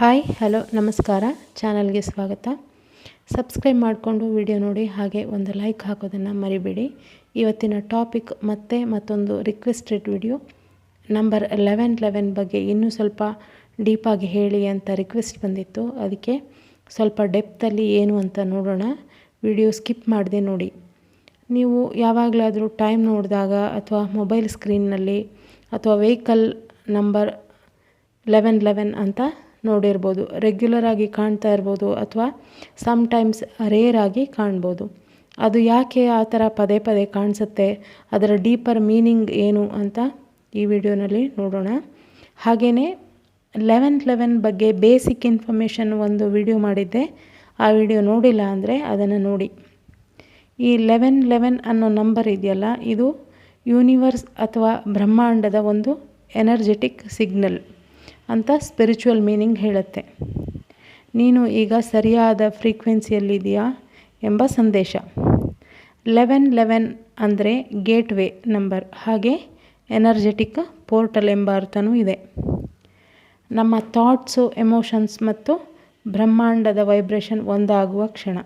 Hi, hello, ನಮಸ್ಕಾರ. ಚಾನಲ್ಗೆ ಸ್ವಾಗತ. ಸಬ್ಸ್ಕ್ರೈಬ್ ಮಾಡಿಕೊಂಡು ವಿಡಿಯೋ ನೋಡಿ, ಹಾಗೆ ಒಂದು ಲೈಕ್ ಹಾಕೋದನ್ನು ಮರಿಬೇಡಿ. ಇವತ್ತಿನ ಟಾಪಿಕ್ ಮತ್ತೆ ಮತ್ತೊಂದು requested video number eleven eleven ಬಗ್ಗೆ ಇನ್ನೂ ಸ್ವಲ್ಪ ಡೀಪಾಗಿ ಹೇಳಿ ಅಂತ ರಿಕ್ವೆಸ್ಟ್ ಬಂದಿತ್ತು. ಅದಕ್ಕೆ ಸ್ವಲ್ಪ ಡೆಪ್ತಲ್ಲಿ ಏನು ಅಂತ ನೋಡೋಣ. ವಿಡಿಯೋ ಸ್ಕಿಪ್ ಮಾಡಿದೆ ನೋಡಿ. ನೀವು ಯಾವಾಗಲಾದರೂ ಟೈಮ್ ನೋಡಿದಾಗ ಅಥವಾ ಮೊಬೈಲ್ ಸ್ಕ್ರೀನ್ನಲ್ಲಿ ಅಥವಾ ವೆಹಿಕಲ್ ನಂಬರ್ ಲೆವೆನ್ ಲೆವೆನ್ ಅಂತ ನೋಡಿರ್ಬೋದು. ರೆಗ್ಯುಲರ್ ಆಗಿ ಕಾಣ್ತಾ ಇರ್ಬೋದು ಅಥವಾ ಸಮ್ಟೈಮ್ಸ್ ರೇರ್ ಆಗಿ ಕಾಣ್ಬೋದು. ಅದು ಯಾಕೆ ಆ ಥರ ಪದೇ ಪದೇ ಕಾಣಿಸುತ್ತೆ? ಅದರ ಡೀಪರ್ ಮೀನಿಂಗ್ ಏನು ಅಂತ ಈ ವಿಡಿಯೋನಲ್ಲಿ ನೋಡೋಣ. ಹಾಗೆಯೇ ಲೆವೆನ್ ಲೆವೆನ್ ಬಗ್ಗೆ ಬೇಸಿಕ್ ಇನ್ಫಾರ್ಮೇಷನ್ ಒಂದು ವಿಡಿಯೋ ಮಾಡಿದ್ದೆ. ಆ ವಿಡಿಯೋ ನೋಡಿಲ್ಲ ಅಂದರೆ ಅದನ್ನು ನೋಡಿ. ಈ ಲೆವೆನ್ ಲೆವೆನ್ ಅನ್ನೋ ನಂಬರ್ ಇದೆಯಲ್ಲ, ಇದು ಯೂನಿವರ್ಸ್ ಅಥವಾ ಬ್ರಹ್ಮಾಂಡದ ಒಂದು ಎನರ್ಜೆಟಿಕ್ ಸಿಗ್ನಲ್ ಅಂತ ಸ್ಪಿರಿಚುವಲ್ ಮೀನಿಂಗ್ ಹೇಳುತ್ತೆ. ನೀನು ಈಗ ಸರಿಯಾದ ಫ್ರೀಕ್ವೆನ್ಸಿಯಲ್ಲಿದೆಯಾ ಎಂಬ ಸಂದೇಶ. ಲೆವೆನ್ ಲೆವೆನ್ ಅಂದರೆ ಗೇಟ್ವೇ ನಂಬರ್ ಹಾಗೆ ಎನರ್ಜೆಟಿಕ್ ಪೋರ್ಟಲ್ ಎಂಬ ಅರ್ಥವೂ ಇದೆ. ನಮ್ಮ ಥಾಟ್ಸು ಎಮೋಷನ್ಸ್ ಮತ್ತು ಬ್ರಹ್ಮಾಂಡದ ವೈಬ್ರೇಷನ್ ಒಂದಾಗುವ ಕ್ಷಣ.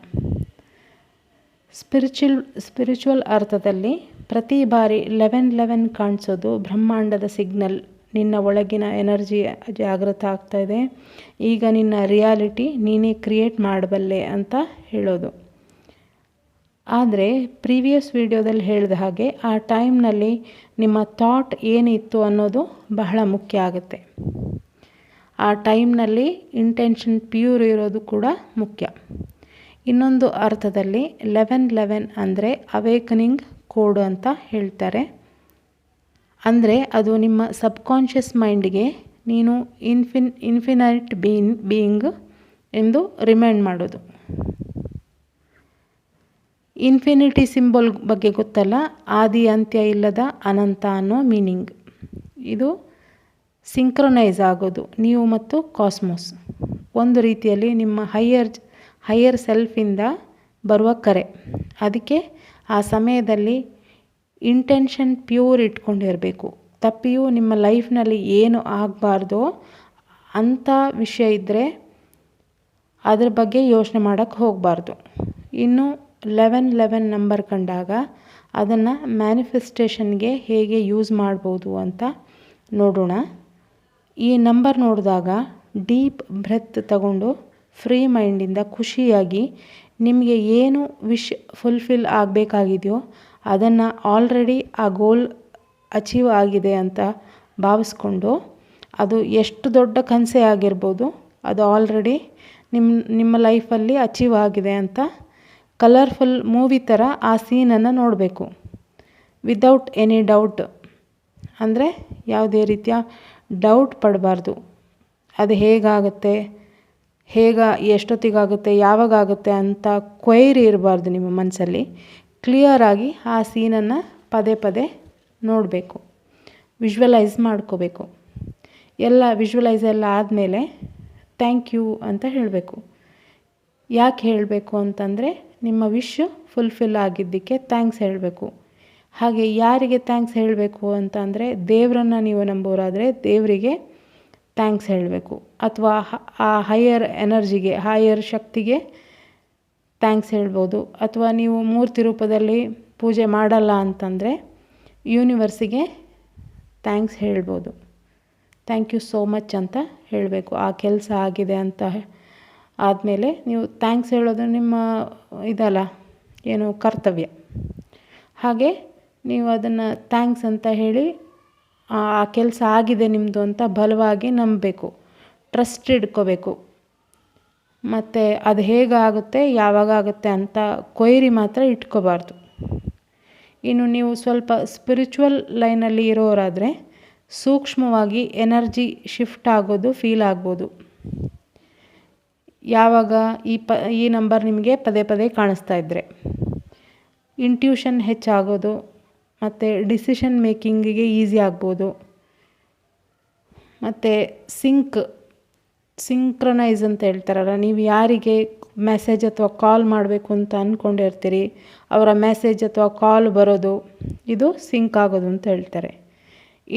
ಸ್ಪಿರಿಚುಲ್ ಸ್ಪಿರಿಚುವಲ್ ಅರ್ಥದಲ್ಲಿ ಪ್ರತಿ ಬಾರಿ ಲೆವೆನ್ ಲೆವೆನ್ ಕಾಣಿಸೋದು ಬ್ರಹ್ಮಾಂಡದ ಸಿಗ್ನಲ್ ನಿನ್ನ ಒಳಗಿನ ಎನರ್ಜಿ ಜಾಗೃತ ಆಗ್ತಾ ಇದೆ. ಈಗ ನಿನ್ನ ರಿಯಾಲಿಟಿ ನೀನೇ ಕ್ರಿಯೇಟ್ ಮಾಡಬಲ್ಲೆ ಅಂತ ಹೇಳೋದು. ಆದರೆ ಪ್ರೀವಿಯಸ್ ವಿಡಿಯೋದಲ್ಲಿ ಹೇಳಿದ ಹಾಗೆ ಆ ಟೈಮ್ನಲ್ಲಿ ನಿಮ್ಮ ಥಾಟ್ ಏನಿತ್ತು ಅನ್ನೋದು ಬಹಳ ಮುಖ್ಯ ಆಗುತ್ತೆ. ಆ ಟೈಮ್ನಲ್ಲಿ ಇಂಟೆನ್ಷನ್ ಪ್ಯೂರ್ ಇರೋದು ಕೂಡ ಮುಖ್ಯ. ಇನ್ನೊಂದು ಅರ್ಥದಲ್ಲಿ ಲೆವೆನ್ ಲೆವೆನ್ ಅಂದರೆ ಅವೇಕನಿಂಗ್ ಕೋಡ್ ಅಂತ ಹೇಳ್ತಾರೆ. ಅಂದರೆ ಅದು ನಿಮ್ಮ ಸಬ್ಕಾನ್ಷಿಯಸ್ ಮೈಂಡ್ಗೆ ನೀನು ಇನ್ಫಿನ್, ಇನ್ಫಿನೈಟ್ ಬೀನ್, ಬೀಯಿಂಗ್ ಎಂದು ರಿಮೈಂಡ್ ಮಾಡೋದು. ಇನ್ಫಿನಿಟಿ ಸಿಂಬಲ್ ಬಗ್ಗೆ ಗೊತ್ತಲ್ಲ, ಆದಿ ಅಂತ್ಯ ಇಲ್ಲದ ಅನಂತ ಅನ್ನೋ ಮೀನಿಂಗ್. ಇದು ಸಿಂಕ್ರೊನೈಸ್ ಆಗೋದು, ನೀವು ಮತ್ತು ಕಾಸ್ಮೋಸ್. ಒಂದು ರೀತಿಯಲ್ಲಿ ನಿಮ್ಮ ಹೈಯರ್ ಹೈಯರ್ ಸೆಲ್ಫಿಂದ ಬರುವ ಕರೆ. ಅದಕ್ಕೆ ಆ ಸಮಯದಲ್ಲಿ ಇಂಟೆನ್ಷನ್ ಪ್ಯೂರ್ ಇಟ್ಕೊಂಡಿರಬೇಕು. ತಪ್ಪಿಯೂ ನಿಮ್ಮ ಲೈಫ್ನಲ್ಲಿ ಏನು ಆಗಬಾರ್ದೋ ಅಂಥ ವಿಷಯ ಇದ್ದರೆ ಅದ್ರ ಬಗ್ಗೆ ಯೋಚನೆ ಮಾಡೋಕ್ಕೆ ಹೋಗಬಾರ್ದು. ಇನ್ನು ಲೆವೆನ್ ಲೆವೆನ್ ನಂಬರ್ ಕಂಡಾಗ ಅದನ್ನು ಮ್ಯಾನಿಫೆಸ್ಟೇಷನ್ಗೆ ಹೇಗೆ ಯೂಸ್ ಮಾಡ್ಬೋದು ಅಂತ ನೋಡೋಣ. ಈ ನಂಬರ್ ನೋಡಿದಾಗ ಡೀಪ್ ಬ್ರೆತ್ ತಗೊಂಡು ಫ್ರೀ ಮೈಂಡಿಂದ ಖುಷಿಯಾಗಿ ನಿಮಗೆ ಏನು ವಿಶ್ ಫುಲ್ಫಿಲ್ ಆಗಬೇಕಾಗಿದೆಯೋ ಅದನ್ನು ಆಲ್ರೆಡಿ ಆ ಗೋಲ್ ಅಚೀವ್ ಆಗಿದೆ ಅಂತ ಭಾವಿಸ್ಕೊಂಡು ಅದು ಎಷ್ಟು ದೊಡ್ಡ ಕನಸೇ ಆಗಿರ್ಬೋದು, ಅದು ಆಲ್ರೆಡಿ ನಿಮ್ಮ ನಿಮ್ಮ ಲೈಫಲ್ಲಿ ಅಚೀವ್ ಆಗಿದೆ ಅಂತ ಕಲರ್ಫುಲ್ ಮೂವಿ ಥರ ಆ ಸೀನನ್ನು ನೋಡಬೇಕು. ವಿದೌಟ್ ಎನಿ ಡೌಟ್ ಅಂದರೆ ಯಾವುದೇ ರೀತಿಯ ಡೌಟ್ ಪಡಬಾರ್ದು. ಅದು ಹೇಗಾಗುತ್ತೆ, ಹೇಗ, ಎಷ್ಟೊತ್ತಿಗಾಗುತ್ತೆ, ಯಾವಾಗಾಗುತ್ತೆ ಅಂತ ಕ್ವೈರಿ ಇರಬಾರ್ದು ನಿಮ್ಮ ಮನಸ್ಸಲ್ಲಿ ಕ್ಲಿಯರಾಗಿ ಆ ಸೀನನ್ನು ಪದೇ ಪದೇ ನೋಡಬೇಕು. ವಿಶ್ವಲೈಸ್ ಮಾಡ್ಕೋಬೇಕು. ಎಲ್ಲ ವಿಜುವಲೈಸ್ ಎಲ್ಲ ಆದಮೇಲೆ ಥ್ಯಾಂಕ್ ಯು ಅಂತ ಹೇಳಬೇಕು. ಯಾಕೆ ಹೇಳಬೇಕು ಅಂತಂದರೆ ನಿಮ್ಮ ವಿಶ್ ಫುಲ್ಫಿಲ್ ಆಗಿದ್ದಕ್ಕೆ ಥ್ಯಾಂಕ್ಸ್ ಹೇಳಬೇಕು. ಹಾಗೆ ಯಾರಿಗೆ ಥ್ಯಾಂಕ್ಸ್ ಹೇಳಬೇಕು ಅಂತಂದರೆ ದೇವರನ್ನು ನೀವು ನಂಬೋರಾದರೆ ದೇವರಿಗೆ ಥ್ಯಾಂಕ್ಸ್ ಹೇಳಬೇಕು. ಅಥವಾ ಆ ಹೈಯರ್ ಎನರ್ಜಿಗೆ ಹೈಯರ್ ಶಕ್ತಿಗೆ ಥ್ಯಾಂಕ್ಸ್ ಹೇಳ್ಬೋದು. ಅಥವಾ ನೀವು ಮೂರ್ತಿ ರೂಪದಲ್ಲಿ ಪೂಜೆ ಮಾಡಲ್ಲ ಅಂತಂದರೆ ಯೂನಿವರ್ಸಿಗೆ ಥ್ಯಾಂಕ್ಸ್ ಹೇಳ್ಬೋದು. ಥ್ಯಾಂಕ್ ಯು ಸೋ ಮಚ್ ಅಂತ ಹೇಳಬೇಕು. ಆ ಕೆಲಸ ಆಗಿದೆ ಅಂತ ಆದಮೇಲೆ ನೀವು ಥ್ಯಾಂಕ್ಸ್ ಹೇಳೋದು ನಿಮ್ಮ ಇದಲ್ಲ, ಏನು ಕರ್ತವ್ಯ. ಹಾಗೆ ನೀವು ಅದನ್ನು ಥ್ಯಾಂಕ್ಸ್ ಅಂತ ಹೇಳಿ ಆ ಕೆಲಸ ಆಗಿದೆ ನಿಮ್ಮದು ಅಂತ ಬಲವಾಗಿ ನಂಬಬೇಕು. ಟ್ರಸ್ಟ್ ಇಟ್ಕೋಬೇಕು. ಮತ್ತು ಅದು ಹೇಗಾಗುತ್ತೆ ಯಾವಾಗ ಆಗುತ್ತೆ ಅಂತ ಕೊಯ್ರಿ ಮಾತ್ರ ಇಟ್ಕೋಬಾರ್ದು. ಇನ್ನು ನೀವು ಸ್ವಲ್ಪ ಸ್ಪಿರಿಚುವಲ್ ಲೈನಲ್ಲಿ ಇರೋರಾದರೆ ಸೂಕ್ಷ್ಮವಾಗಿ ಎನರ್ಜಿ ಶಿಫ್ಟ್ ಆಗೋದು ಫೀಲ್ ಆಗ್ಬೋದು. ಯಾವಾಗ ಈ ಪ, ಈ ನಂಬರ್ ನಿಮಗೆ ಪದೇ ಪದೇ ಕಾಣಿಸ್ತಾ ಇದ್ದರೆ ಇಂಟ್ಯೂಷನ್ ಹೆಚ್ಚಾಗೋದು, ಮತ್ತು ಡಿಸಿಷನ್ ಮೇಕಿಂಗಿಗೆ ಈಸಿ ಆಗ್ಬೋದು. ಮತ್ತು ಸಿಂಕ್ ಸಿಂಕ್ರನೈಸ್ ಅಂತ ಹೇಳ್ತಾರಲ್ಲ, ನೀವು ಯಾರಿಗೆ ಮೆಸೇಜ್ ಅಥವಾ ಕಾಲ್ ಮಾಡಬೇಕು ಅಂತ ಅಂದ್ಕೊಂಡಿರ್ತೀರಿ ಅವರ ಮೆಸೇಜ್ ಅಥವಾ ಕಾಲ್ ಬರೋದು, ಇದು ಸಿಂಕ್ ಆಗೋದು ಅಂತ ಹೇಳ್ತಾರೆ.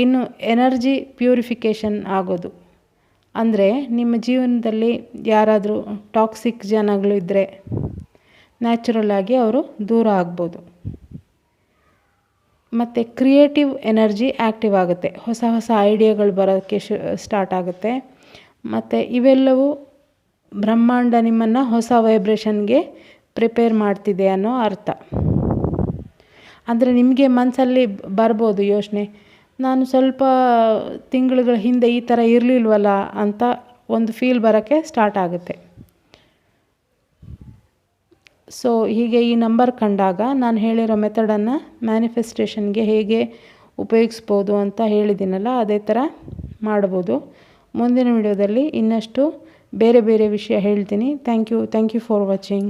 ಇನ್ನು ಎನರ್ಜಿ ಪ್ಯೂರಿಫಿಕೇಷನ್ ಆಗೋದು. ಅಂದರೆ ನಿಮ್ಮ ಜೀವನದಲ್ಲಿ ಯಾರಾದರೂ ಟಾಕ್ಸಿಕ್ ಜನಗಳು ಇದ್ದರೆ ನ್ಯಾಚುರಲ್ ಆಗಿ ಅವರು ದೂರ ಆಗ್ಬೋದು. ಮತ್ತು ಕ್ರಿಯೇಟಿವ್ ಎನರ್ಜಿ ಆ್ಯಕ್ಟಿವ್ ಆಗುತ್ತೆ. ಹೊಸ ಹೊಸ ಐಡಿಯಾಗಳು ಬರೋಕ್ಕೆ ಶು ಸ್ಟಾರ್ಟ್ ಆಗುತ್ತೆ. ಮತ್ತು ಇವೆಲ್ಲವೂ ಬ್ರಹ್ಮಾಂಡ ನಿಮ್ಮನ್ನು ಹೊಸ ವೈಬ್ರೇಷನ್ಗೆ ಪ್ರಿಪೇರ್ ಮಾಡ್ತಿದೆ ಅನ್ನೋ ಅರ್ಥ. ಅಂದರೆ ನಿಮಗೆ ಮನಸ್ಸಲ್ಲಿ ಬರ್ಬೋದು ಯೋಚನೆ, ನಾನು ಸ್ವಲ್ಪ ತಿಂಗಳುಗಳ ಹಿಂದೆ ಈ ಥರ ಇರಲಿಲ್ವಲ್ಲ ಅಂತ ಒಂದು ಫೀಲ್ ಬರೋಕ್ಕೆ ಸ್ಟಾರ್ಟ್ ಆಗುತ್ತೆ. ಸೊ ಹೀಗೆ ಈ ನಂಬರ್ ಕಂಡಾಗ ನಾನು ಹೇಳಿರೋ ಮೆಥಡನ್ನು ಮ್ಯಾನಿಫೆಸ್ಟೇಷನ್ಗೆ ಹೇಗೆ ಉಪಯೋಗಿಸ್ಬೋದು ಅಂತ ಹೇಳಿದ್ದೀನಲ್ಲ, ಅದೇ ಥರ ಮಾಡ್ಬೋದು. ಮುಂದಿನ ವಿಡಿಯೋದಲ್ಲಿ ಇನ್ನಷ್ಟು ಬೇರೆ ಬೇರೆ ವಿಷಯ ಹೇಳ್ತೀನಿ. Thank you thank you for watching